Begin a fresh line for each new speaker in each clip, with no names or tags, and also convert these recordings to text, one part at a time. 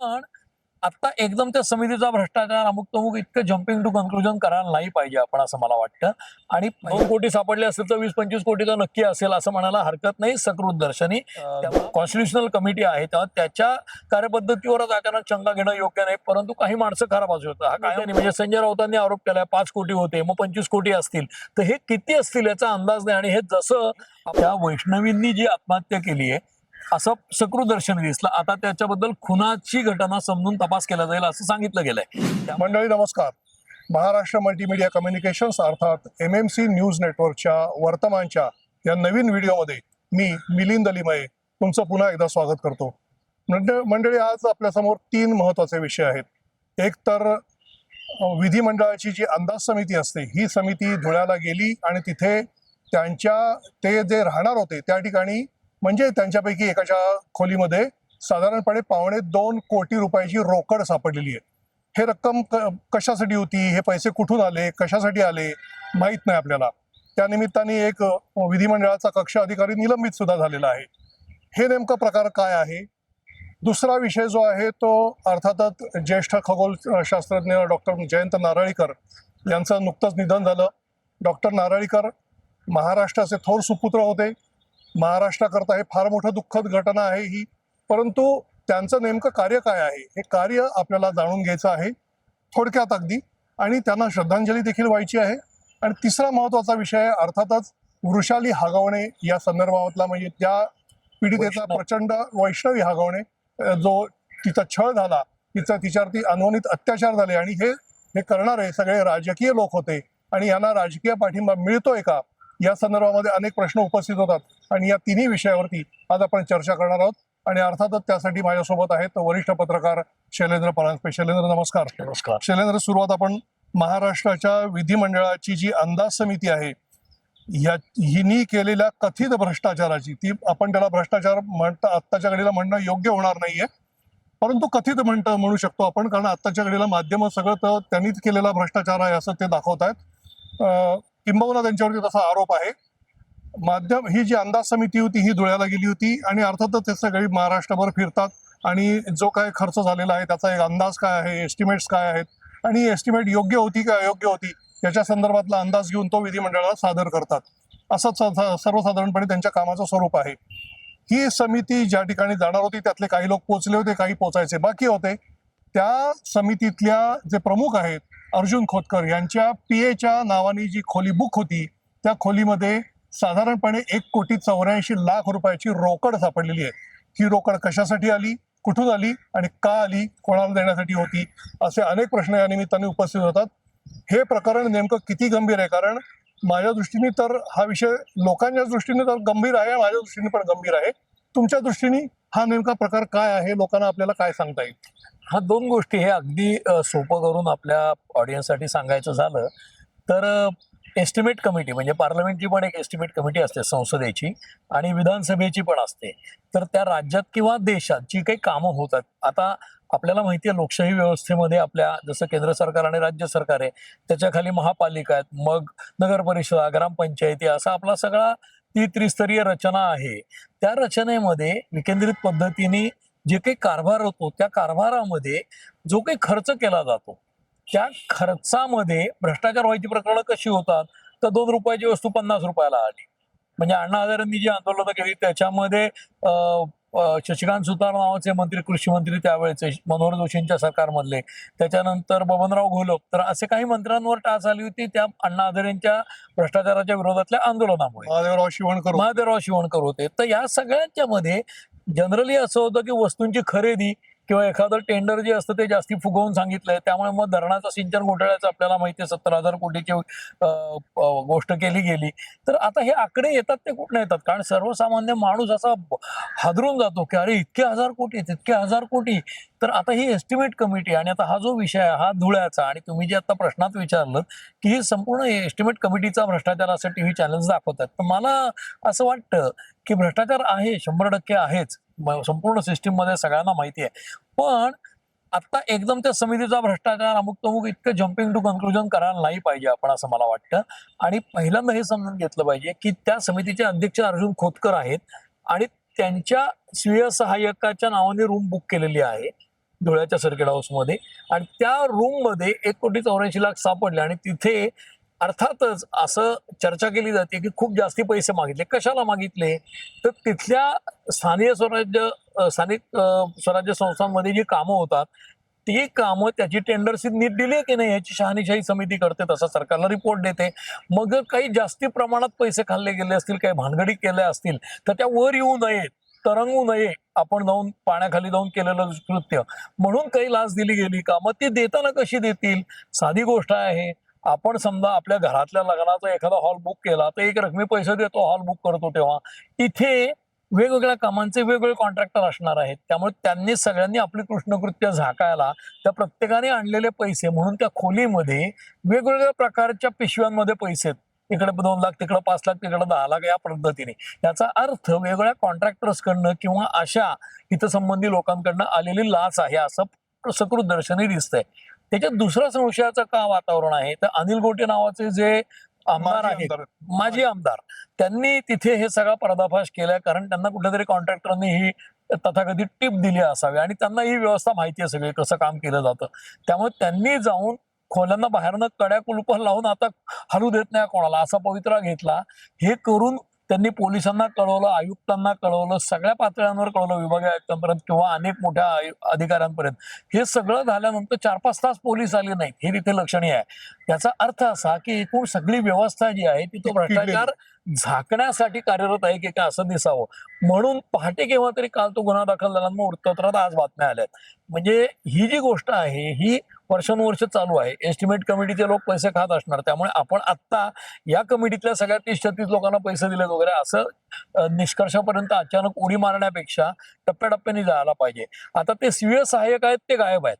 पण आता एकदम त्या समितीचा भ्रष्टाचार अमुक तमुक इतकं जम्पिंग टू कन्क्लुजन करायला नाही पाहिजे आपण असं मला वाटतं. आणि दोन कोटी सापडले असतील तर वीस पंचवीस कोटी तर नक्की असेल असं म्हणायला हरकत नाही सकृत दर्शनी. कॉन्स्टिट्युशनल कमिटी आहे त्याच्या कार्यपद्धतीवरच अचानक शंका घेणं योग्य नाही. परंतु काही माणसं खराब असू शकतात. हा काय नाही म्हणजे संजय राऊतांनी आरोप केलाय पाच कोटी होते मग पंचवीस कोटी असतील. तर हे किती असतील याचा अंदाज नाही. आणि हे जसं त्या वैष्णवींनी जी आत्महत्या केली आहे असं सकृदर्शन दिसलं. आता त्याच्याबद्दल खुनाची घटना समजून तपास केला जाईल असं सांगितलं गेलंय.
मंडळी नमस्कार. महाराष्ट्र मल्टीमीडिया कम्युनिकेशन्स अर्थात एम एम सी न्यूज नेटवर्कच्या वर्तमानच्या या नवीन व्हिडिओमध्ये मी मिलिंद अलिमये तुमचं पुन्हा एकदा स्वागत करतो. मंडळी आज आपल्यासमोर तीन महत्त्वाचे विषय आहेत. एक तर विधिमंडळाची जी अंदाज समिती असते ही समिती धुळ्याला गेली आणि तिथे त्यांच्या ते जे राहणार होते त्या ठिकाणी म्हणजे त्यांच्यापैकी एकाच्या खोलीमध्ये साधारणपणे पावणे दोन कोटी रुपयाची रोकड सापडलेली आहे. हे रक्कम क- कशासाठी होती? हे पैसे कुठून आले? कशासाठी आले? माहीत नाही आपल्याला. त्यानिमित्ताने एक विधिमंडळाचा कक्ष अधिकारी निलंबित सुद्धा झालेला आहे. हे नेमकं प्रकार काय आहे? दुसरा विषय जो आहे तो अर्थातच ज्येष्ठ खगोल शास्त्रज्ञ डॉक्टर जयंत नारळीकर यांचं नुकतंच निधन झालं. डॉक्टर नारळीकर महाराष्ट्राचे थोर सुपुत्र होते. महाराष्ट्राकरता हे फार मोठं दुःखद घटना आहे ही. परंतु त्यांचं नेमकं कार्य काय आहे? हे कार्य आपल्याला जाणून घ्यायचं आहे थोडक्यात अगदी. आणि त्यांना श्रद्धांजली देखील व्हायची आहे. आणि तिसरा महत्त्वाचा विषय अर्थातच वृषाली हागवणे या संदर्भातला म्हणजे त्या पीडितेचा. प्रचंड वैष्णवी हागवणे जो तिचा छळ झाला तिचा तिच्यावरती अनवनीत अत्याचार झाले आणि हे हे करणारे सगळे राजकीय लोक होते. आणि यांना राजकीय पाठिंबा मिळतोय का? या संदर्भामध्ये अनेक प्रश्न उपस्थित होतात. आणि या तिन्ही विषयावरती आज आपण चर्चा करणार आहोत. आणि अर्थातच त्यासाठी माझ्यासोबत आहेत वरिष्ठ पत्रकार शैलेंद्र परांजपे. शैलेंद्र नमस्कार.
नमस्कार.
शैलेंद्र सुरुवात आपण महाराष्ट्राच्या विधिमंडळाची जी अंदाज समिती आहे या हिनी केलेल्या कथित भ्रष्टाचाराची ती आपण त्याला भ्रष्टाचार म्हणता आत्ताच्या घडीला म्हणणं योग्य होणार नाहीये. परंतु कथित म्हणतं म्हणू शकतो आपण कारण आत्ताच्या घडीला माध्यम सगळं तर त्यांनीच केलेला भ्रष्टाचार आहे असं ते दाखवत आहेत किंबहुना त्यांच्यावरती तसा आरोप आहे. माध्यम ही जी अंदाज समिती होती ही धुळ्याला गेली होती आणि अर्थातच ते सगळी महाराष्ट्रभर फिरतात आणि जो काय खर्च झालेला आहे त्याचा एक अंदाज काय आहे एस्टिमेट्स काय आहेत आणि एस्टिमेट योग्य होती का अयोग्य होती याच्या संदर्भातला अंदाज घेऊन तो विधिमंडळाला सादर करतात. असंच सर्वसाधारणपणे त्यांच्या कामाचं स्वरूप आहे. ही समिती ज्या ठिकाणी जाणार होती त्यातले काही लोक पोचले होते काही पोचायचे बाकी होते. त्या समितीतल्या जे प्रमुख आहेत अर्जुन खोतकर यांच्या पी एच्या नावाने जी खोली बुक होती त्या खोलीमध्ये साधारणपणे एक कोटी चौऱ्याऐंशी लाख रुपयाची रोकड सापडलेली आहे. ही रोकड कशासाठी आली? कुठून आली? आणि का आली? कोणाला देण्यासाठी होती? असे अनेक प्रश्न या निमित्ताने उपस्थित होतात. हे प्रकरण नेमकं किती गंभीर आहे? कारण माझ्या दृष्टीने तर हा विषय लोकांच्या दृष्टीने तर गंभीर आहे माझ्या दृष्टीने पण गंभीर आहे. तुमच्या दृष्टीने हा नेमका प्रकार काय आहे? लोकांना आपल्याला काय सांगता येईल?
हा दोन गोष्टी हे अगदी सोपं करून आपल्या ऑडियन्ससाठी सांगायचं झालं. तर एस्टिमेट कमिटी म्हणजे पार्लमेंटची पण एक एस्टिमेट कमिटी असते संसदेची आणि विधानसभेची पण असते. तर त्या राज्यात किंवा देशात जी काही कामं होतात आता आपल्याला माहिती आहे लोकशाही व्यवस्थेमध्ये आपल्या जसं केंद्र सरकार आणि राज्य सरकार आहे त्याच्याखाली महापालिका आहेत मग नगर परिषदा ग्रामपंचायती असा आपला सगळा ती त्रिस्तरीय रचना आहे. त्या रचनेमध्ये विकेंद्रित पद्धतीने जे काही कारभार होतो त्या कारभारामध्ये जो काही खर्च केला जातो त्या खर्चामध्ये भ्रष्टाचार व्हायची प्रकरणं कशी होतात? तर दोन रुपयाची वस्तू पन्नास रुपयाला आली. म्हणजे अण्णा हजारेंनी जी आंदोलनं केली त्याच्यामध्ये शशिकांत सुतार नावाचे मंत्री कृषी मंत्री त्यावेळेचे मनोहर जोशींच्या सरकारमधले. त्याच्यानंतर बबनराव घोलप. तर असे काही मंत्र्यांवर टाच आली होती त्या अण्णा हजारेंच्या भ्रष्टाचाराच्या विरोधातल्या आंदोलनामुळे.
महादेवराव शिवणकर
महादेवराव शिवणकर होते. तर या सगळ्यांच्या मध्ये जनरली असं होतं की वस्तूंची खरेदी किंवा एखादं टेंडर जे असतं ते जास्ती फुगवून सांगितलंय. त्यामुळे मग धरणाचं सिंचन घोटाळ्याचं आपल्याला माहिती आहे. सत्तर हजार कोटीची गोष्ट केली गेली. तर आता हे आकडे येतात ते कुठे येतात? कारण सर्वसामान्य माणूस असा हादरून जातो की अरे इतके हजार कोटी तितके हजार कोटी. तर आता ही एस्टिमेट कमिटी आणि आता हा जो विषय आहे हा धुळ्याचा आणि तुम्ही जे आता प्रश्नात विचारलं की ही संपूर्ण एस्टिमेट कमिटीचा भ्रष्टाचार असं टीव्ही चॅनल्स दाखवतात. तर मला असं वाटतं की भ्रष्टाचार आहे शंभर टक्के आहेच. संपूर्ण सिस्टीममध्ये सगळ्यांना माहिती आहे. पण आता एकदम त्या समितीचा भ्रष्टाचार अमुक तमुक इतकं जम्पिंग टू कन्क्लुजन करायला नाही पाहिजे आपण असं मला वाटतं. आणि पहिल्यांदा हे समजून घेतलं पाहिजे की त्या समितीचे अध्यक्ष अर्जुन खोतकर आहेत आणि त्यांच्या स्वीय सहाय्यकाच्या नावाने रूम बुक केलेली आहे. धुळ्याच्या सर्किट हाऊसमध्ये आणि त्या रूममध्ये एक कोटी चौऱ्याऐंशी लाख सापडले आणि तिथे अर्थातच असं चर्चा केली जाते की खूप जास्ती पैसे मागितले. कशाला मागितले? तर तिथल्या स्थानीय स्वराज्य स्थानिक स्वराज्य संस्थांमध्ये जी कामं होतात ती कामं त्याची टेंडरशी नीट दिली की नाही याची शहानिशाही समिती करते तसा सरकारला रिपोर्ट देते. मग काही जास्ती प्रमाणात पैसे खाल्ले गेले असतील काही भानगडी केल्या असतील तर त्या वर येऊ नयेत. तरंगू नये. आपण जाऊन पाण्याखाली जाऊन केलेलं कृत्य म्हणून काही लाच दिली गेली का? मग ती देताना कशी देतील? साधी गोष्ट आहे. आपण समजा आपल्या घरातल्या लग्नाचा एखादा हॉल बुक केला तर एक रकमी पैसे देतो हॉल बुक करतो तेव्हा. इथे वेगवेगळ्या कामांचे वेगवेगळे कॉन्ट्रॅक्टर असणार आहेत. त्यामुळे त्यांनी सगळ्यांनी आपली कृष्णकृत्य झाकायला त्या प्रत्येकाने आणलेले पैसे म्हणून त्या खोलीमध्ये वेगवेगळ्या प्रकारच्या पिशव्यांमध्ये पैसे आहेत. इकडे दोन लाख तिकडे पाच लाख तिकडे दहा लाख या पद्धतीने. याचा अर्थ वेगवेगळ्या कॉन्ट्रॅक्टर्स कडनं किंवा अशा हितसंबंधी लोकांकडनं आलेली लाच आहे असं सकृत दर्शनी दिसतंय. त्याच्यात दुसऱ्या संशयाचं का वातावरण आहे? तर अनिल गोटे नावाचे जे आमदार आहेत. माजी आमदार त्यांनी तिथे हे सगळा पर्दाफाश केलाय कारण त्यांना कुठल्या तरी कॉन्ट्रॅक्टरनी ही तथाकथित टिप दिली असावी आणि त्यांना ही व्यवस्था माहिती आहे सगळी कसं काम केलं जातं. त्यामुळे त्यांनी जाऊन खोल्यांना बाहेरनं कड्या कुलप लावून आता हलू देत नाही कोणाला. असा पवित्रा घेतला. हे करून त्यांनी पोलिसांना कळवलं आयुक्तांना कळवलं सगळ्या पातळ्यांवर कळवलं विभागीय आयुक्तांपर्यंत किंवा अनेक मोठ्या अधिकाऱ्यांपर्यंत. हे सगळं झाल्यानंतर चार पाच तास पोलीस आले नाहीत. हे तिथे लक्षणीय आहे. याचा अर्थ असा की एकूण सगळी व्यवस्था जी आहे ती तो भ्रष्टाचार झाकण्यासाठी कार्यरत आहे की काय असं दिसावं. म्हणून पहाटे केव्हा तरी काल तो गुन्हा दाखल झाला मग वृत्तपत्रात आज बातम्या आल्यात म्हणजे ही जी गोष्ट आहे ही वर्षानुवर्ष चालू आहे. एस्टिमेट कमिटीचे लोक पैसे खात असणार. त्यामुळे आपण आत्ता या कमिटीतल्या सगळ्या तीस छत्तीस लोकांना पैसे दिलेत वगैरे असं निष्कर्षापर्यंत अचानक उडी मारण्यापेक्षा टप्प्याटप्प्याने जायला पाहिजे. आता ते स्वीय सहाय्यक आहेत ते गायब आहेत.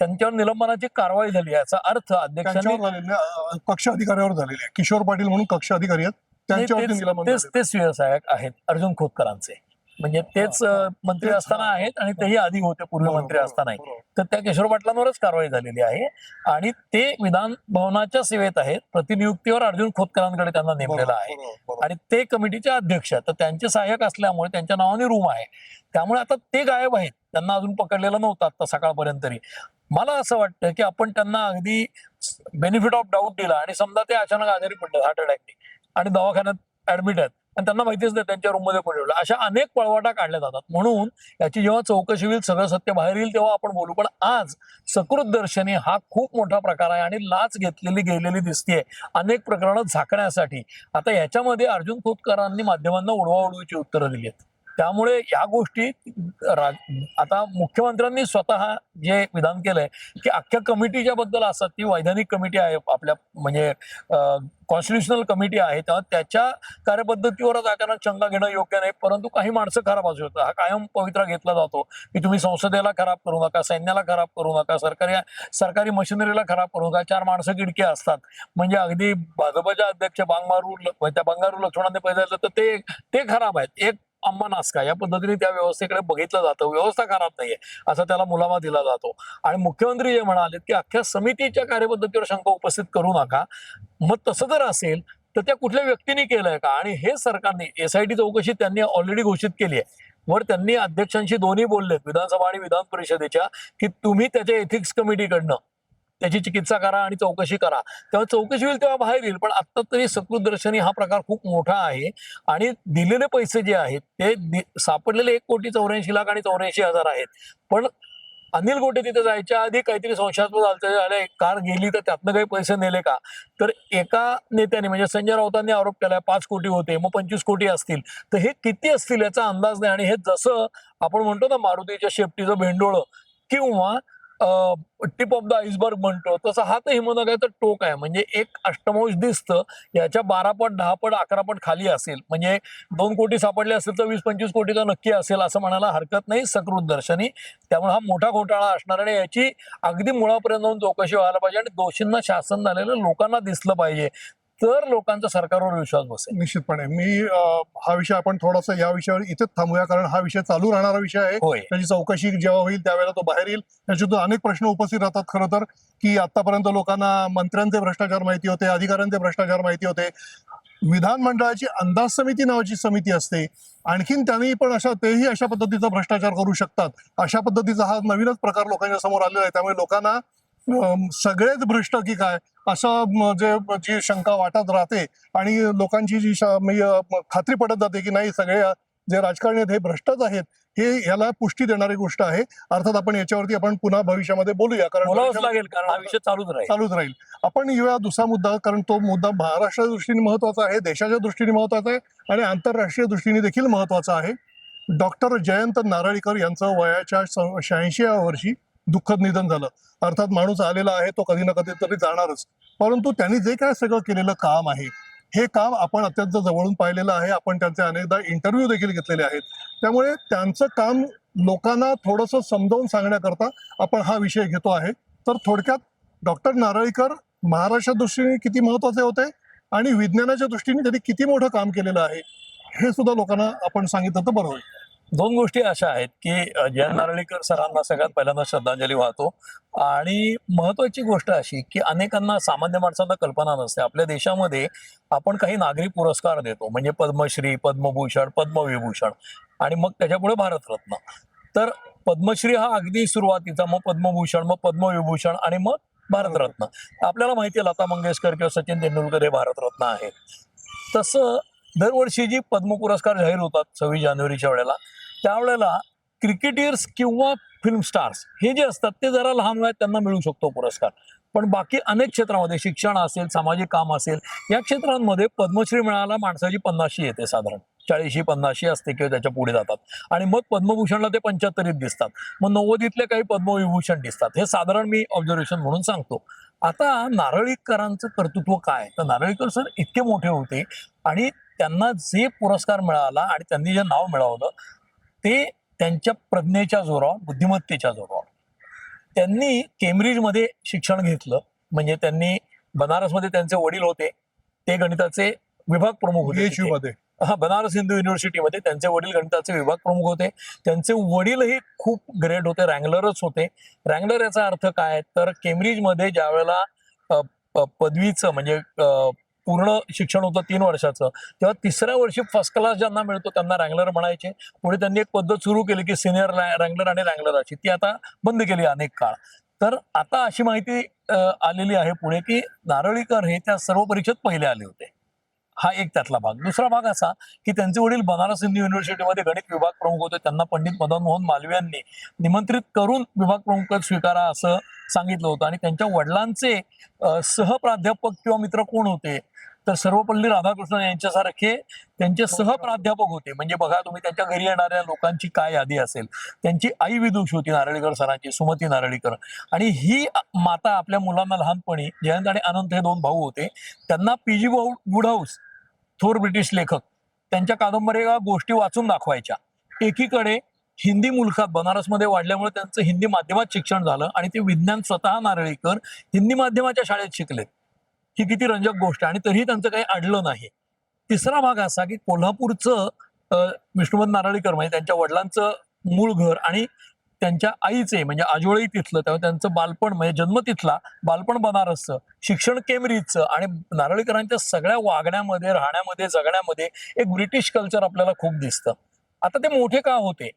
त्यांच्यावर निलंबनाची कारवाई झाली याचा अर्थ अध्यक्षांनी
त्यांच्यावर कक्ष अधिकाऱ्यावर झालेले आहे. किशोर पाटील म्हणून कक्ष अधिकारी आहेत झालेलं
तेच स्वीय सहाय्यक आहेत अर्जुन खोतकरांचे. म्हणजे तेच मंत्री असताना. आहेत आणि तेही आधी होते पूर्वी
बरोबर,
मंत्री असतानाही
बरोबर.
तर त्या किशोर पाटलांवरच कारवाई झालेली आहे आणि ते विधान भवनाच्या सेवेत आहेत. प्रतिनियुक्तीवर अर्जुन खोतकरांकडे त्यांना नेमलेलं आहे. आणि ते कमिटीचे अध्यक्ष आहेत. तर त्यांचे सहाय्यक असल्यामुळे त्यांच्या नावाने रूम आहे. त्यामुळे आता ते गायब आहेत. त्यांना अजून पकडलेलं नव्हतं आता सकाळपर्यंत तरी. मला असं वाटतं की आपण त्यांना अगदी बेनिफिट ऑफ डाऊट दिला आणि समजा ते अचानक आजारी पडले हार्ट अटॅकने आणि दवाखान्यात ऍडमिट आहेत. आणि त्यांना माहितीच नाही त्यांच्या रूममध्ये कोणी ठेवलं अशा अनेक पळवाटा काढल्या जातात. म्हणून याची जेव्हा चौकशी होईल सगळं सत्य बाहेर येईल तेव्हा आपण बोलू. पण आज सकृत दर्शनी हा खूप मोठा प्रकार आहे आणि लाच घेतलेली गेलेली दिसतीये अनेक प्रकरणं झाकण्यासाठी. आता याच्यामध्ये अर्जुन खोतकरांनी माध्यमांना उडवाउडवीची उत्तरं दिली आहेत त्यामुळे या गोष्टी आता मुख्यमंत्र्यांनी स्वतः जे विधान केलंय की अख्ख्या कमिटीच्या बद्दल असतात ती वैधानिक कमिटी आहे आपल्या म्हणजे कॉन्स्टिट्युशनल कमिटी आहे तेव्हा त्याच्या कार्यपद्धतीवरच अचानक शंका घेणं योग्य नाही परंतु काही माणसं खराब असू शकतात. हा कायम पवित्रा घेतला जातो की तुम्ही संसदेला खराब करू नका सैन्याला खराब करू नका सरकारी सरकारी मशिनरीला खराब करू नका चार माणसं किडकी असतात. म्हणजे अगदी भाजपच्या अध्यक्ष बांगमारू त्या बंगारू लक्ष्मणांनी पहिलं तर ते ते खराब आहेत. एक अंबा या पद्धतीने त्या व्यवस्थेकडे बघितलं जातं व्यवस्था खराब नाहीये असा त्याला मुलामा दिला जातो. आणि मुख्यमंत्री जे म्हणाले की अख्ख्या समितीच्या कार्यपद्धतीवर शंका उपस्थित करू नका मग तसं जर असेल तर त्या कुठल्या व्यक्तीने केलंय का? आणि हे सरकारने एसआयटी चौकशी त्यांनी ऑलरेडी घोषित केली आहे. वर त्यांनी अध्यक्षांशी दोन्ही बोललेत विधानसभा आणि विधान परिषदेच्या की तुम्ही त्याच्या एथिक्स कमिटीकडनं त्याची चिकित्सा करा आणि चौकशी करा. तेव्हा चौकशी होईल तेव्हा बाहेर येईल. पण आता तरी सकृतदर्शनी हा प्रकार खूप मोठा आहे. आणि दिलेले पैसे जे आहेत ते सापडलेले एक कोटी चौऱ्याऐंशी लाख आणि चौऱ्याऐंशी हजार आहेत. पण अनिल गोटे तिथे जायच्या आधी काहीतरी संशयास्पद झालं झाले कार गेली तर त्यातनं काही पैसे नेले का? तर एका नेत्याने म्हणजे संजय राऊतांनी आरोप केलाय पाच कोटी होते मग पंचवीस कोटी असतील. तर हे किती असतील याचा अंदाज नाही. आणि हे जसं आपण म्हणतो ना मारुतीच्या शेपटीचं भेंडोळं किंवा टिप ऑफ द आईसबर्ग म्हणतो. तसं हा तर हिमनगाचं टोक आहे. म्हणजे एक अष्टमांश दिसतं याच्या बारा पट दहा पट अकरा पट खाली असेल. म्हणजे दोन कोटी सापडले असेल तर वीस पंचवीस कोटीचा नक्की असेल असं म्हणायला हरकत नाही सकृत दर्शनी. त्यामुळे हा मोठा घोटाळा असणार आणि याची अगदी मुळापर्यंत जाऊन चौकशी व्हायला पाहिजे आणि दोषींना शासन झालेलं लोकांना दिसलं पाहिजे. तर लोकांचा सरकारवर विश्वास बसेल.
निश्चितपणे. मी हा विषय आपण थोडासा या विषयावर इथेच थांबूया कारण हा विषय चालू राहणारा विषय आहे. त्याची चौकशी जेव्हा होईल त्यावेळेला तो बाहेर येईल. त्याच्यातून अनेक प्रश्न उपस्थित राहतात खरं तर की आतापर्यंत लोकांना मंत्र्यांचे भ्रष्टाचार माहिती होते अधिकाऱ्यांचे भ्रष्टाचार माहिती होते. विधानमंडळाची अंदाज समिती नावाची समिती असते. आणखीन त्यांनी पण अशा तेही अशा पद्धतीचा भ्रष्टाचार करू शकतात. अशा पद्धतीचा हा नवीनच प्रकार लोकांच्या समोर आलेला आहे. त्यामुळे लोकांना सगळेच भ्रष्ट की काय असं जे जी शंका वाटत राहते आणि लोकांची जी म्हणजे, खात्री पडत जाते की नाही सगळे जे राजकारणी आहेत हे भ्रष्टच आहेत हे याला पुष्टी देणारी गोष्ट आहे. अर्थात आपण याच्यावरती आपण पुन्हा भविष्यामध्ये बोलूया कारण
बोलावंच
भविष्यात-
लागेल कारण हा विषय चालूच राहील.
चालूच राहील. आपण येऊया दुसरा मुद्दा कारण तो मुद्दा महाराष्ट्राच्या दृष्टीने महत्त्वाचा आहे देशाच्या दृष्टीने महत्त्वाचा आहे आणि आंतरराष्ट्रीय दृष्टीने देखील महत्त्वाचा आहे. डॉक्टर जयंत नारळीकर यांचं वयाच्या शहाऐंशी वर्षी दुःखद निधन झालं. अर्थात माणूस आलेला आहे तो कधी ना कधी तरी जाणारच. परंतु त्यांनी जे काय सगळं केलेलं काम आहे हे काम आपण अत्यंत जवळून पाहिलेलं आहे. आपण त्यांचे अनेकदा इंटरव्ह्यू देखील घेतलेले आहेत. त्यामुळे त्यांचं काम लोकांना थोडंसं समजावून सांगण्याकरता आपण हा विषय घेतो आहे. तर थोडक्यात डॉक्टर नारळीकर महाराष्ट्राच्या दृष्टीने किती महत्त्वाचे होते आणि विज्ञानाच्या दृष्टीने त्यांनी किती मोठं काम केलेलं आहे हे सुद्धा लोकांना आपण सांगितलं तर बरं होईल.
दोन गोष्टी अशा आहेत की जयंत नारळीकर सरांना सगळ्यात पहिल्यांदा श्रद्धांजली वाहतो. आणि महत्वाची गोष्ट अशी की अनेकांना सामान्य माणसांना कल्पना नसते. आपल्या देशामध्ये आपण काही नागरी पुरस्कार देतो. म्हणजे पद्मश्री पद्मभूषण पद्मविभूषण आणि मग त्याच्यापुढे भारतरत्न. तर पद्मश्री हा अगदी सुरुवातीचा मग पद्मभूषण मग पद्मविभूषण आणि मग भारतरत्न. आपल्याला माहिती आहे लता मंगेशकर किंवा सचिन तेंडुलकर हे भारतरत्न आहेत. तसं दरवर्षी जी पद्म पुरस्कार जाहीर होतात सव्वीस जानेवारीच्या वेळेला त्यावेळेला क्रिकेटियर्स किंवा फिल्म स्टार्स हे जे असतात ते जरा लहान वयात त्यांना मिळू शकतो पुरस्कार. पण बाकी अनेक क्षेत्रामध्ये शिक्षण असेल सामाजिक काम असेल या क्षेत्रांमध्ये पद्मश्री मिळायला माणसाची पन्नाशी येते साधारण. चाळीशी पन्नाशी असते किंवा त्याच्या पुढे जातात. आणि मग पद्मभूषणला ते पंच्याहत्तरीत दिसतात. मग नव्वदीतले काही पद्मविभूषण दिसतात. हे साधारण मी ऑब्झर्वेशन म्हणून सांगतो. आता नारळीकरांचं कर्तृत्व काय? तर नारळीकर सर इतके मोठे होते आणि त्यांना जे पुरस्कार मिळाला आणि त्यांनी जे नाव मिळवलं ते त्यांच्या प्रज्ञेच्या जोरावर बुद्धिमत्तेच्या जोरावर. त्यांनी केम्ब्रिजमध्ये शिक्षण घेतलं. म्हणजे त्यांनी बनारसमध्ये त्यांचे वडील होते. ते गणिताचे विभाग प्रमुख होते हा बनारस हिंदू युनिव्हर्सिटीमध्ये त्यांचे वडील गणिताचे विभाग प्रमुख होते. त्यांचे वडीलही खूप ग्रेट होते रँगलरच होते. रँगलर याचा अर्थ काय? तर केम्ब्रिजमध्ये ज्या वेळेला पदवीचं म्हणजे पूर्ण शिक्षण होतं तीन वर्षाचं. तेव्हा तिसऱ्या वर्षी फर्स्ट क्लास ज्यांना मिळतो त्यांना रँगलर म्हणायचे. पुढे त्यांनी एक पद्धत सुरू केली की सिनियर रँगलर आणि रँगलर अशी. ती आता बंद केली अनेक काळ. तर आता अशी माहिती आलेली आहे पुढे की नारळीकर हे त्या सर्व परीक्षेत पहिले आले होते. हा एक त्यातला भाग. दुसरा भाग असा की त्यांचे वडील बनारस हिंदू युनिव्हर्सिटीमध्ये गणित विभाग प्रमुख होते. त्यांना पंडित मदन मोहन मालवी यांनी निमंत्रित करून विभाग प्रमुख स्वीकारा असं सांगितलं होतं. आणि त्यांच्या वडिलांचे सहप्राध्यापक किंवा मित्र कोण होते? तर सर्वपल्ली राधाकृष्णन यांच्यासारखे त्यांचे सहप्राध्यापक होते. म्हणजे बघा तुम्ही त्यांच्या घरी येणाऱ्या लोकांची काय यादी असेल त्यांची आई विदुष होती नारळीकर सरांची सुमती नारळीकर. आणि ही माता आपल्या मुलांना लहानपणी जयंत आणि अनंत हे दोन भाऊ होते. त्यांना पीजी वुडहाऊस थोर ब्रिटिश लेखक त्यांच्या कादंबऱ्या गोष्टी वाचून दाखवायच्या. एकीकडे हिंदी मुलखात बनारसमध्ये वाढल्यामुळे त्यांचं हिंदी माध्यमात शिक्षण झालं आणि ते विज्ञान स्वतः नारळीकर हिंदी माध्यमाच्या शाळेत शिकलेत. ही किती रंजक गोष्ट आणि तरीही त्यांचं काही अडलं नाही. तिसरा भाग असा की कोल्हापूरचं अ, नारळीकर म्हणजे त्यांच्या वडिलांचं मूळ घर आणि त्यांच्या आईचे म्हणजे आजोळी तिथलं तेव्हा त्यांचं बालपण म्हणजे जन्म तिथला बालपण बनारसचं शिक्षण केम्ब्रिजचं आणि नारळीकरांच्या सगळ्या वागण्यामध्ये राहण्यामध्ये जगण्यामध्ये एक ब्रिटिश कल्चर आपल्याला खूप दिसतं. आता ते मोठे का होते?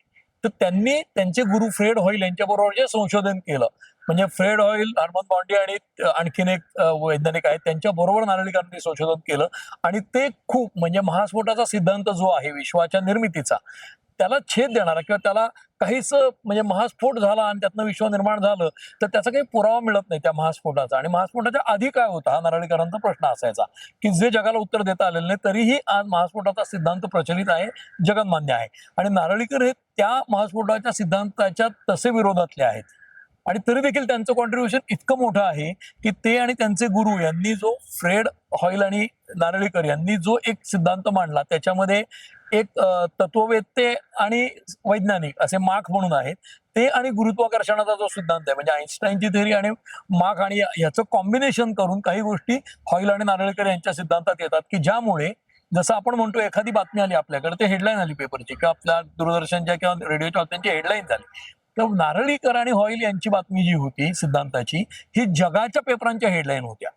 तर त्यांनी त्यांचे गुरु फ्रेड हॉईल यांच्याबरोबर जे संशोधन केलं म्हणजे फ्रेड ऑइल हरमन बॉन्डी आणि आणखीन एक वैज्ञानिक आहेत त्यांच्या बरोबर नारळीकरांनी संशोधन केलं. आणि ते खूप म्हणजे महास्फोटाचा सिद्धांत जो आहे विश्वाच्या निर्मितीचा त्याला छेद देणारा किंवा त्याला काहीच म्हणजे महास्फोट झाला आणि त्यातनं विश्व निर्माण झालं तर त्याचा काही पुरावा मिळत नाही त्या महास्फोटाचा. आणि महास्फोटाच्या आधी काय होता हा नारळीकरांचा प्रश्न असायचा की जे जगाला उत्तर देता आलेलं नाही तरीही आज महास्फोटाचा सिद्धांत प्रचलित आहे जगनमान्य आहे. आणि नारळीकर हे त्या महास्फोटाच्या सिद्धांताच्या तसे विरोधातले आहेत. आणि तरी देखील त्यांचं कॉन्ट्रीब्युशन इतकं मोठं आहे की ते आणि त्यांचे गुरु यांनी जो फ्रेड हॉईल आणि नारळीकर यांनी जो एक सिद्धांत मांडला त्याच्यामध्ये एक तत्ववेत्ते आणि वैज्ञानिक असे माख म्हणून आहेत ते आणि गुरुत्वाकर्षणाचा जो सिद्धांत आहे म्हणजे आईन्स्टाईनची थेरी आणि माख आणि याचं कॉम्बिनेशन करून काही गोष्टी हॉईल आणि नारळीकर यांच्या सिद्धांतात येतात की ज्यामुळे जसं आपण म्हणतो एखादी बातमी आली आपल्याकडे ते हेडलाईन आली पेपरची किंवा आपल्या दूरदर्शनच्या किंवा रेडिओच्या त्यांची हेडलाईन झाली. तर नारळीकर आणि हॉईल यांची बातमी जी होती सिद्धांताची ही जगाच्या पेपरांच्या हेडलाईन होत्या.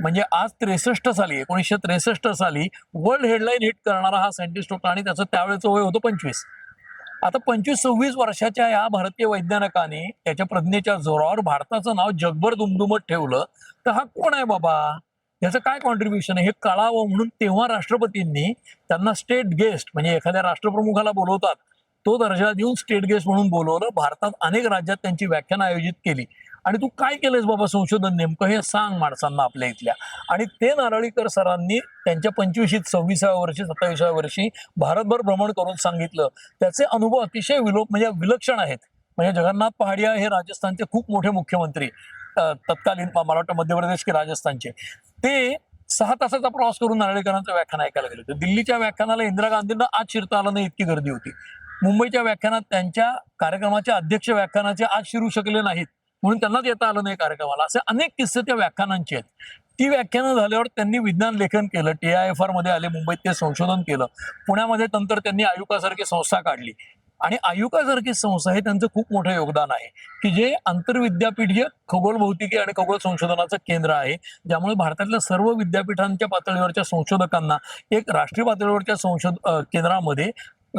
म्हणजे आज त्रेसष्ट साली एकोणीसशे त्रेसष्ट साली वर्ल्ड हेडलाईन हिट करणारा हा सायंटिस्ट होता आणि त्याचं त्यावेळेचं वय होतं पंचवीस. आता पंचवीस सव्वीस वर्षाच्या या भारतीय वैज्ञानिकाने त्याच्या प्रज्ञेच्या जोरावर भारताचं नाव जगभर दुमदुमत ठेवलं तर हा कोण आहे बाबा? याचं काय कॉन्ट्रीब्युशन आहे? हे कळावं म्हणून तेव्हा राष्ट्रपतींनी त्यांना स्टेट गेस्ट म्हणजे एखाद्या राष्ट्रप्रमुखाला बोलवतात. तो दर्जा देऊन स्टेट गेस्ट म्हणून बोलवलं. भारतात अनेक राज्यात त्यांची व्याख्यानं आयोजित केली. आणि तू काय केलंयस बाबा संशोधन नेमकं? हे सांग माणसांना आपल्या इथल्या. आणि ते नारळीकर सरांनी त्यांच्या पंचवीशीत सव्वीसाव्या वर्षी सत्तावीसाव्या वर्षी भारतभर भ्रमण करून सांगितलं. त्याचे अनुभव अतिशय विलोप म्हणजे विलक्षण आहेत. म्हणजे जगन्नाथ पहाडिया हे राजस्थानचे खूप मोठे मुख्यमंत्री तत्कालीन मला वाटतं मध्य प्रदेश की राजस्थानचे. ते सहा तासाचा प्रवास करून नारळीकरांचं व्याख्यान ऐकायला गेले होते. दिल्लीच्या व्याख्यानाला इंदिरा गांधींना आज शिरता आलं नाही इतकी गर्दी होती. मुंबईच्या व्याख्यानात त्यांच्या कार्यक्रमाच्या अध्यक्ष व्याख्यानाचे आज शिरू शकले नाहीत. म्हणून त्यांनाच येता आलं नाही कार्यक्रमाला. असे अनेक किस्से त्या व्याख्यानांचे आहेत. ती व्याख्यानं झाल्यावर त्यांनी विज्ञान लेखन केलं. टी आय एफ आरमध्ये आले मुंबईत ते संशोधन केलं. पुण्यामध्ये नंतर त्यांनी आयुकासारखी संस्था काढली. आणि आयुकासारखी संस्था हे त्यांचं खूप मोठं योगदान आहे. की जे आंतरविद्यापीठीय खगोल भौतिकी आणि खगोल संशोधनाचं केंद्र आहे. ज्यामुळे भारतातल्या सर्व विद्यापीठांच्या पातळीवरच्या संशोधकांना एक राष्ट्रीय पातळीवरच्या संशोध केंद्रामध्ये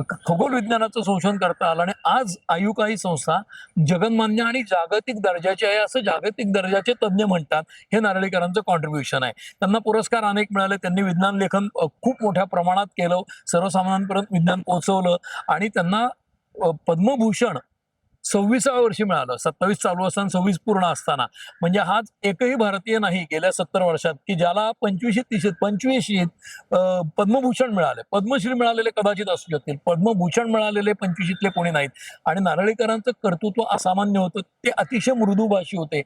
खगोल विज्ञानाचं संशोधन करता आलं आणि आज आयुका ही संस्था जगनमान्य आणि जागतिक दर्जाची आहे असं जागतिक दर्जाचे तज्ज्ञ म्हणतात. हे नारळीकरांचं कॉन्ट्रीब्युशन आहे. त्यांना पुरस्कार अनेक मिळाले. त्यांनी विज्ञान लेखन खूप मोठ्या प्रमाणात केलं. सर्वसामान्यांपर्यंत विज्ञान पोहोचवलं. आणि त्यांना पद्मभूषण सव्वीसाव्या वर्षी मिळालं. सत्तावीस चालू असताना सव्वीस पूर्ण असताना. म्हणजे हाच एकही भारतीय नाही गेल्या सत्तर वर्षात की ज्याला पंचवीशीत तीशीत पंचवीशीत पद्मभूषण मिळाले. पद्मश्री मिळालेले कदाचित असू शकतील. पद्मभूषण मिळालेले पंचवीशीतले कोणी नाहीत. आणि नारळीकरांचं कर्तृत्व असामान्य होतं. ते अतिशय मृदुभाषी होते.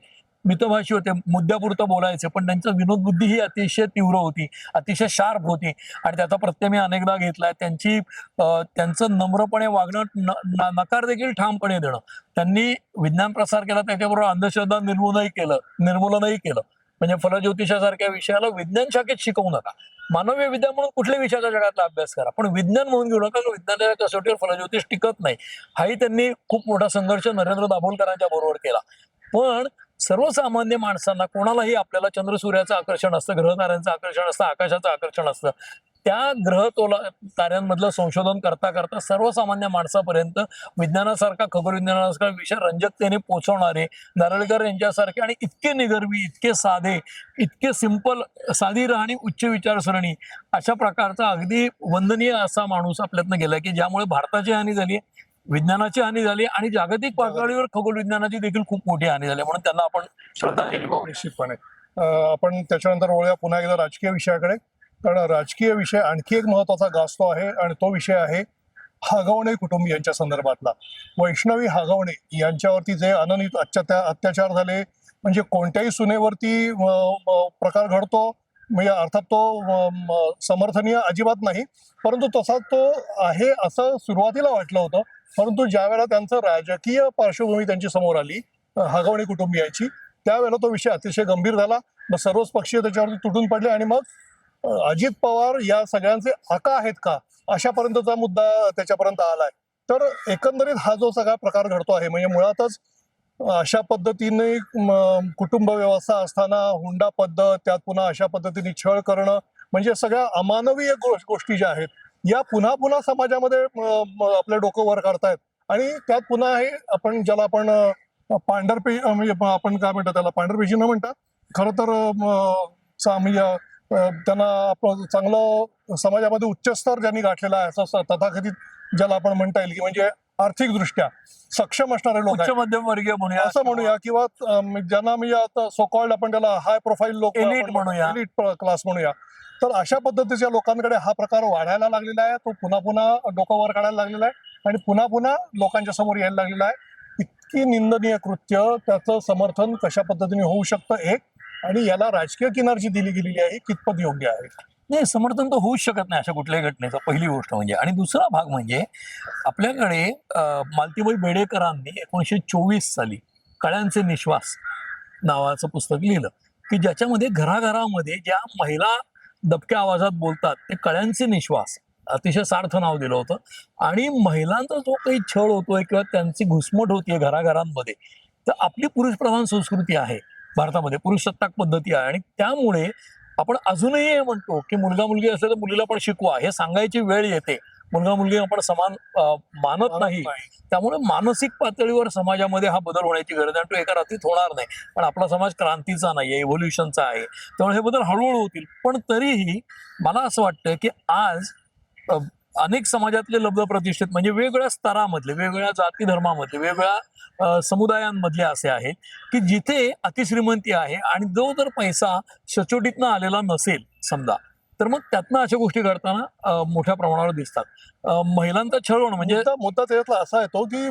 मितभाषी होते मुद्द्यापुरतं बोलायचे पण त्यांचं विनोदबुद्धी ही अतिशय तीव्र होती अतिशय शार्प होती. आणि त्याचा प्रत्यय मी अनेकदा घेतलाय. त्यांची त्यांचं नम्रपणे वागणं नकार देखील ठामपणे देणं. त्यांनी विज्ञान प्रसार केला त्याच्याबरोबर अंधश्रद्धा निर्मूलनही केलं निर्मूलनही केलं. म्हणजे फलज्योतिषासारख्या विषयाला विज्ञान शाखेत शिकवू नका. मानवीय विद्या म्हणून कुठल्या विषयाच्या जगातला अभ्यास करा. पण विज्ञान म्हणून घेऊ नका विज्ञानाच्या कसोटीवर फलज्योतिष टिकत नाही. हाही त्यांनी खूप मोठा संघर्ष नरेंद्र दाभोलकरांच्या बरोबर केला. पण सर्वसामान्य माणसांना कोणालाही आपल्याला चंद्र सूर्याचं आकर्षण असतं ग्रहताऱ्यांचं आकर्षण असतं आकाशाचं आकर्षण असतं त्या ग्रह तोला ताऱ्यांमधलं संशोधन करता करता सर्वसामान्य माणसापर्यंत विज्ञानासारखा खगोलविज्ञानासारखा विषय रंजकतेने पोचवणारे नारळकर यांच्यासारखे आणि इतके निगर्वी इतके साधे इतके सिंपल साधी राहणी उच्च विचारसरणी अशा प्रकारचा अगदी वंदनीय असा माणूस आपल्यातनं गेला की ज्यामुळे भारताची हानी झाली विज्ञानाची हानी झाली आणि जागतिक पातळीवर खगोल विज्ञानाची देखील खूप मोठी हानी झाली म्हणून त्यांना आपण श्रद्धांजली वाहू.
निश्चितपणे. आपण त्याच्यानंतर वळूया पुन्हा एकदा राजकीय विषयाकडे. कारण राजकीय विषय आणखी एक महत्त्वाचा गाजतो आहे आणि तो विषय आहे हागवणे कुटुंबियांच्या संदर्भातला. वैष्णवी हागवणे यांच्यावरती जे अननित अत्याचा अत्याचार झाले म्हणजे कोणत्याही सुनेवरती प्रकार घडतो म्हणजे अर्थात तो समर्थनीय अजिबात नाही. परंतु तसा तो आहे असं सुरुवातीला वाटलं होतं. परंतु ज्या वेळेला त्यांचं राजकीय पार्श्वभूमी त्यांची समोर आली अं, हागवणे त्यावेळेला तो विषय अतिशय गंभीर झाला. मग सर्वच पक्षीय त्याच्यावरती तुटून पडले आणि मग अजित पवार या सगळ्यांचे आका आहेत का? अशापर्यंतचा मुद्दा त्याच्यापर्यंत आलाय. तर एकंदरीत हा जो सगळा प्रकार घडतो आहे म्हणजे मुळातच अशा पद्धतीने कुटुंब व्यवस्था असताना हुंडा पद्धत त्यात पुन्हा अशा पद्धतीने छळ करणं म्हणजे सगळ्या अमानवीय गोष्टी ज्या आहेत या पुन्हा पुन्हा समाजामध्ये आपलं डोकं वर काढतायत. आणि त्यात पुन्हा हे आपण ज्याला आपण पांढरपे म्हणजे आपण काय म्हणतात त्याला पांढरपेशी न म्हणता खरं तर म्हणजे त्यांना चांगलं समाजामध्ये उच्चस्तर ज्यांनी गाठलेला आहे असं तथाकथित ज्याला आपण म्हणता येईल की म्हणजे आर्थिकदृष्ट्या सक्षम असणारे लोक
उच्च मध्यम वर्गीय म्हणूया
असं म्हणूया किंवा ज्यांना म्हणजे आता सोकॉल्ड आपण त्याला हाय प्रोफाईल लोक
म्हणूया.
क्लास म्हणूया. तर अशा पद्धतीच्या लोकांकडे हा प्रकार वाढायला लागलेला आहे. तो पुन्हा पुन्हा डोकं वर काढायला लागलेला आहे. आणि पुन्हा पुन्हा लोकांच्या समोर यायला लागलेला आहे. इतकी निंदनीय कृत्य त्याचं समर्थन कशा पद्धतीने होऊ शकतं एक आणि याला राजकीय किनारची दिली गेलेली आहे कितपत योग्य आहे?
नाही समर्थन तर होऊच शकत नाही अशा कुठल्याही घटनेचा. पहिली गोष्ट म्हणजे. आणि दुसरा भाग म्हणजे आपल्याकडे मालतीबाई बेडेकरांनी एकोणीसशे चोवीस साली कळ्यांचे निश्वास नावाचं पुस्तक लिहिलं की ज्याच्यामध्ये घराघरामध्ये ज्या महिला दबक्या आवाजात बोलतात. ते कळ्यांचे निश्वास. अतिशय सार्थ नाव दिलं होतं. आणि महिलांचा जो काही छळ होतोय किंवा त्यांची घुसमट होतीये घराघरांमध्ये तर आपली पुरुष प्रधान संस्कृती आहे. भारतामध्ये पुरुष सत्ताक पद्धती आहे. आणि त्यामुळे आपण अजूनही हे म्हणतो की मुलगा मुलगी असेल तर मुलीला पण शिकवा. हे सांगायची वेळ येते. मुलगा मुलगी आपण समान मानत नाही. त्यामुळे मानसिक पातळीवर समाजामध्ये हा बदल होण्याची गरज आहे. आणि तो एका रात्रीत होणार नाही. पण आपला समाज क्रांतीचा नाही आहे इव्होल्युशनचा आहे. त्यामुळे हे बदल हळूहळू होतील. पण तरीही मला असं वाटतं की आज अनेक समाजातले लब्ध प्रतिष्ठित म्हणजे वेगवेगळ्या स्तरामधले वेगवेगळ्या जाती धर्मामधले वेगवेगळ्या समुदायांमधले असे आहेत की जिथे अतिश्रीमंती आहे आणि जो जर पैसा सचोटीतनं आलेला नसेल समजा तर मग त्यातनं अशा गोष्टी घडताना मोठ्या प्रमाणावर दिसतात. महिलांचा छळ होणं म्हणजे
मुद्दा त्याच्यातला असा येतो की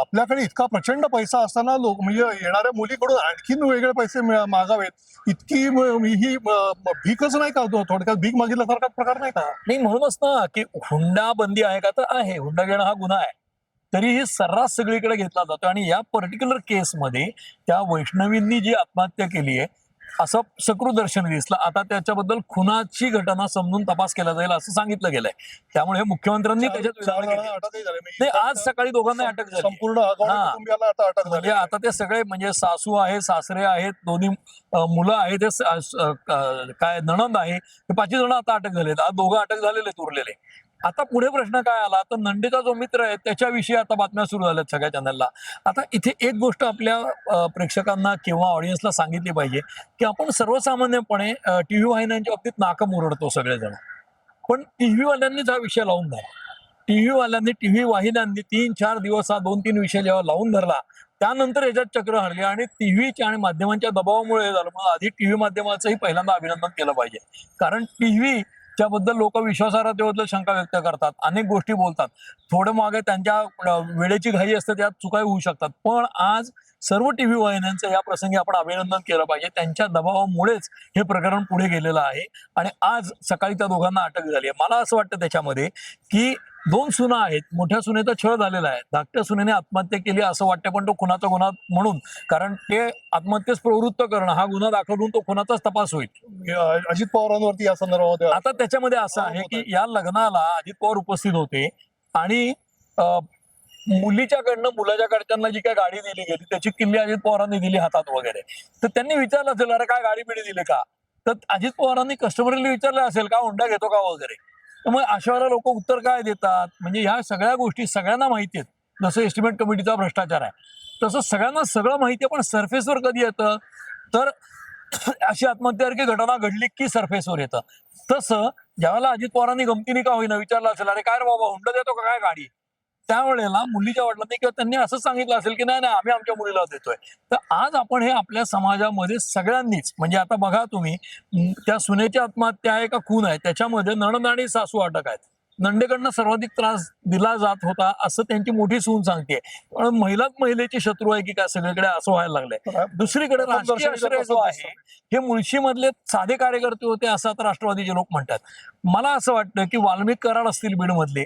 आपल्याकडे इतका प्रचंड पैसा असताना लोक म्हणजे येणाऱ्या मुलीकडून आणखीन वेगळे पैसे मागावेत. इतकी म- ही भीकच नाही का? थोडक्यात भीक मागितल्यासारखा प्रकार नाही का?
नाही म्हणूनच ना की हुंडा बंदी आहे का तर आहे. हुंडा घेणं हा गुन्हा आहे. तरीही सर्रास सगळीकडे घेतला जातो आणि या पर्टिक्युलर केसमध्ये त्या वैष्णवींनी जी आत्महत्या केली आहे असं सकृदर्शन दिसलं आता त्याच्याबद्दल खुनाची घटना समजून तपास केला जाईल असं सांगितलं गेलंय. त्यामुळे मुख्यमंत्र्यांनी त्याच्यात
झाली.
आज सकाळी दोघांना अटक झाली.
संपूर्ण आता झाली.
म्हणजे आता ते सगळे म्हणजे सासू आहे सासरे आहेत दोन्ही मुलं आहेत ते काय नणंद आहे हे पाचही जण आता अटक झालेत. आज दोघं अटक झालेले उरलेले. आता पुढे प्रश्न काय आला? तर नंडेचा जो मित्र आहे त्याच्याविषयी आता बातम्या सुरू झाल्यात सगळ्या चॅनलला आता इथे एक गोष्ट आपल्या प्रेक्षकांना किंवा ऑडियन्सला सांगितली पाहिजे की आपण सर्वसामान्यपणे टीव्ही वाहिन्यांच्या बाबतीत नाकं मुरडतो सगळेजण. पण टीव्ही वाल्यांनीच हा विषय लावून धरला. टीव्ही वाल्यांनी टीव्ही वाहिन्यांनी तीन चार दिवस हा दोन तीन विषय जेव्हा लावून धरला त्यानंतर याच्यात चक्र हरले आणि टीव्हीच्या आणि माध्यमांच्या दबावामुळे झालं. म्हणून आधी टीव्ही माध्यमाचंही पहिल्यांदा अभिनंदन केलं पाहिजे. कारण टीव्ही त्याबद्दल लोक विश्वासार्हतेबद्दल शंका व्यक्त करतात. अनेक गोष्टी बोलतात. थोडं मागे त्यांच्या वेळेची घाई असते त्यात चुकाही होऊ शकतात. पण आज सर्व टीव्ही वाहिन्यांचं या प्रसंगी आपण अभिनंदन केलं पाहिजे. त्यांच्या दबावामुळेच हे प्रकरण पुढे गेलेलं आहे. आणि आज सकाळी त्या दोघांना अटक झाली आहे. मला असं वाटतं त्याच्यामध्ये की दोन सुना आहेत. मोठ्या सुनेचा छळ झालेला आहे. धाकट्या सुनेने आत्महत्या केली असं वाटतं पण तो खुनाचा गुन्हा म्हणून. कारण ते आत्महत्येस प्रवृत्त करणं हा गुन्हा दाखल होऊन तो खुनाचाच तपास होईल.
अजित पवारांवरती या संदर्भामध्ये
आता त्याच्यामध्ये असं आहे की या लग्नाला अजित पवार उपस्थित होते आणि मुलीच्याकडनं मुलाच्या कडच्यांना जी काय गाडी दिली गेली त्याची किल्ली अजित पवारांनी दिली हातात वगैरे. तर त्यांनी विचारलं असेल अरे काय गाडी बिडी दिली का? तर अजित पवारांनी कस्टमरला विचारलं असेल का हुंडा घेतो का वगैरे? तर मग अशा वेळेला लोक उत्तर काय देतात? म्हणजे ह्या सगळ्या गोष्टी सगळ्यांना माहिती आहेत. जसं एस्टिमेट कमिटीचा भ्रष्टाचार आहे. तसं सगळ्यांना सगळं माहिती आहे पण सरफेसवर कधी येतं? तर अशी आत्महत्यासारखी घटना घडली की सरफेसवर येतं. तसं ज्यावेळेला अजित पवारांनी गमतीने का होईना विचारलं असेल अरे काय रे बाबा हुंड देतो का? काय गाडी? त्यावेळेला मुलीच्या वडिलांनी किंवा त्यांनी असं सांगितलं असेल की नाही नाही आम्ही आमच्या मुलीला देतोय. तर आज आपण हे आपल्या समाजामध्ये सगळ्यांनीच म्हणजे आता बघा तुम्ही त्या सुनेची आत्महत्या आहे का खून आहे त्याच्यामध्ये नणंद आणि सासू अटक आहेत. नंदेकडनं सर्वाधिक त्रास दिला जात होता असं त्यांची मोठी सून सांगते. पण महिलाच महिलेची शत्रू आहे की काय सगळीकडे असं व्हायला लागलंय. दुसरीकडे राजकीय आश्रय जो आहे हे मुळशीमधले साधे कार्यकर्ते होते असं आता राष्ट्रवादीचे लोक म्हणतात. मला असं वाटतं की वाल्मिक कराड असतील बीडमधले.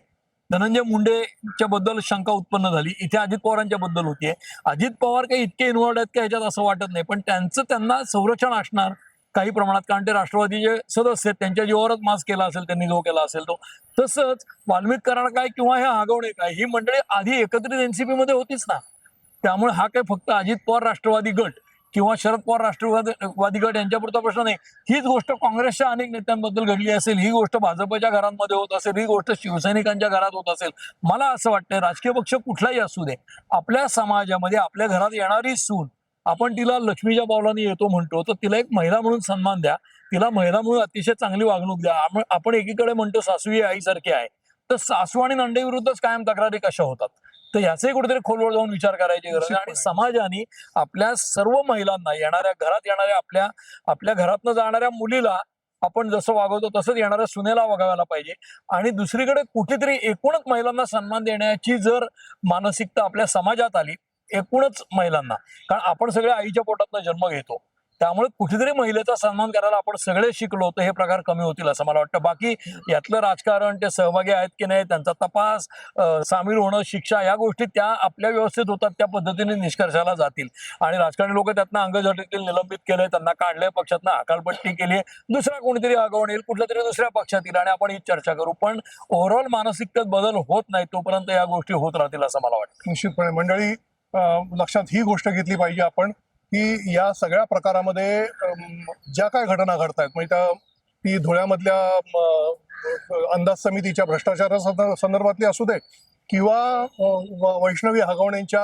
धनंजय मुंडेच्या बद्दल शंका उत्पन्न झाली. इथे अजित पवारांच्या बद्दल होतीये. अजित पवार काही इतके इन्व्हॉल्ड आहेत का ह्याच्यात असं वाटत नाही. पण त्यांचं त्यांना संरक्षण असणार काही प्रमाणात. कारण ते राष्ट्रवादीचे सदस्य आहेत त्यांच्या जीवावरच मास केला असेल त्यांनी जो केला असेल तो. तसंच वाल्मिक करार काय किंवा हे आगवणे काय ही मंडळी आधी एकत्रित एनसीपी मध्ये होतीच ना. त्यामुळे हा काही फक्त अजित पवार राष्ट्रवादी गट. किंवा शरद पवार राष्ट्रवादी वादी गट यांच्यापुरता प्रश्न नाही. हीच गोष्ट काँग्रेसच्या अनेक नेत्यांबद्दल घडली असेल ही गोष्ट भाजपच्या घरांमध्ये होत असेल ही गोष्ट शिवसैनिकांच्या घरात होत असेल. मला असं वाटतं राजकीय पक्ष कुठलाही असू दे आपल्या समाजामध्ये आपल्या घरात येणारी सून आपण तिला लक्ष्मीच्या पावलाने येतो म्हणतो तर तिला एक महिला म्हणून सन्मान द्या. तिला महिला म्हणून अतिशय चांगली वागणूक द्या. आपण एकीकडे म्हणतो सासू ही आईसारखी आहे. तर सासू आणि नंदेविरुद्धच कायम तक्रारी कशा होतात? तर याचाही कुठेतरी खोलवर जाऊन विचार करायची गरज आहे. आणि. समाजाने आपल्या सर्व महिलांना येणाऱ्या घरात येणाऱ्या आपल्या आपल्या घरातनं जाणाऱ्या मुलीला आपण जसं वागवतो तसंच येणाऱ्या सुनेला वागायला पाहिजे. आणि दुसरीकडे कुठेतरी एकूणच महिलांना सन्मान देण्याची जर मानसिकता आपल्या समाजात आली एकूणच महिलांना. कारण आपण सगळे आईच्या पोटातनं जन्म घेतो. त्यामुळे कुठेतरी महिलेचा सन्मान करायला आपण सगळे शिकलो तर हे प्रकार कमी होतील असं मला वाटतं. बाकी यातलं राजकारण ते सहभागी आहेत की नाही त्यांचा तपास सामील होणं शिक्षा या गोष्टी त्या आपल्या व्यवस्थित होतात त्या पद्धतीने निष्कर्षाला जातील. आणि राजकारणी लोक त्यातनं अंगझटीतील निलंबित केले त्यांना काढले पक्षातनं हकालपट्टी केली दुसरा कोणीतरी आगवण येईल कुठल्या तरी दुसऱ्या पक्षात येईल आणि आपण ही चर्चा करू. पण ओव्हरऑल मानसिकतेत बदल होत नाही तोपर्यंत या गोष्टी होत राहतील असं मला वाटतं.
निश्चितपणे. मंडळी लक्षात ही गोष्ट घेतली पाहिजे आपण की या सगळ्या प्रकारामध्ये ज्या काय घटना घडत आहेत म्हणजे त्या ती धुळ्यामधल्या अंदाज समितीच्या भ्रष्टाचारा संदर्भातली असू दे किंवा वैष्णवी हगवणेंच्या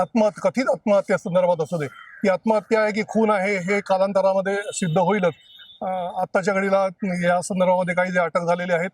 आत्महत्या कथित आत्महत्या संदर्भात असू दे ती आत्महत्या आहे की खून आहे हे कालांतरामध्ये सिद्ध होईलच. आत्ताच्या घडीला या संदर्भामध्ये काही जे अटक झालेले आहेत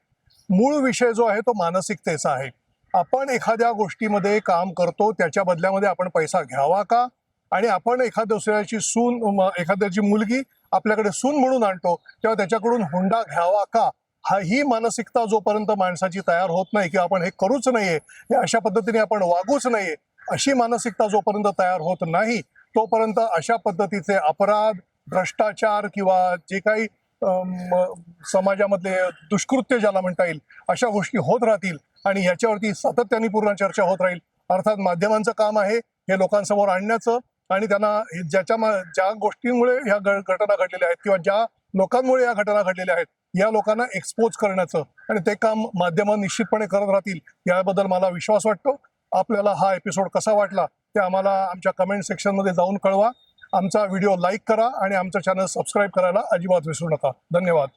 मूळ विषय जो आहे तो मानसिकतेचा आहे. आपण एखाद्या गोष्टीमध्ये काम करतो त्याच्या बदल्यामध्ये आपण पैसा घ्यावा का? आणि आपण एखाद्या दुसऱ्याची सून एखाद्याची मुलगी आपल्याकडे सून म्हणून आणतो तेव्हा त्याच्याकडून हुंडा घ्यावा का? हा ही मानसिकता जोपर्यंत माणसाची तयार होत नाही किंवा आपण हे करूच नाहीये हे अशा पद्धतीने आपण वागूच नाहीये अशी मानसिकता जोपर्यंत तयार होत नाही तोपर्यंत अशा पद्धतीचे अपराध भ्रष्टाचार किंवा जे काही समाजामध्ये समाजामधले दुष्कृत्य ज्याला म्हणता येईल अशा गोष्टी होत राहतील आणि याच्यावरती सातत्याने पूर्ण चर्चा होत राहील. अर्थात माध्यमांचं काम आहे हे लोकांसमोर आणण्याचं आणि त्यांना ज्याच्या ज्या गोष्टींमुळे ह्या घटना घडलेल्या आहेत किंवा ज्या लोकांमुळे या घटना घडलेल्या आहेत या लोकांना एक्सपोज करण्याचं आणि ते काम माध्यमं निश्चितपणे करत राहतील याबद्दल मला विश्वास वाटतो. आपल्याला हा एपिसोड कसा वाटला ते आम्हाला आमच्या कमेंट सेक्शनमध्ये जाऊन कळवा. आमचा व्हिडिओ लाईक करा आणि आमचं चॅनल सबस्क्राईब करायला अजिबात विसरू नका. धन्यवाद.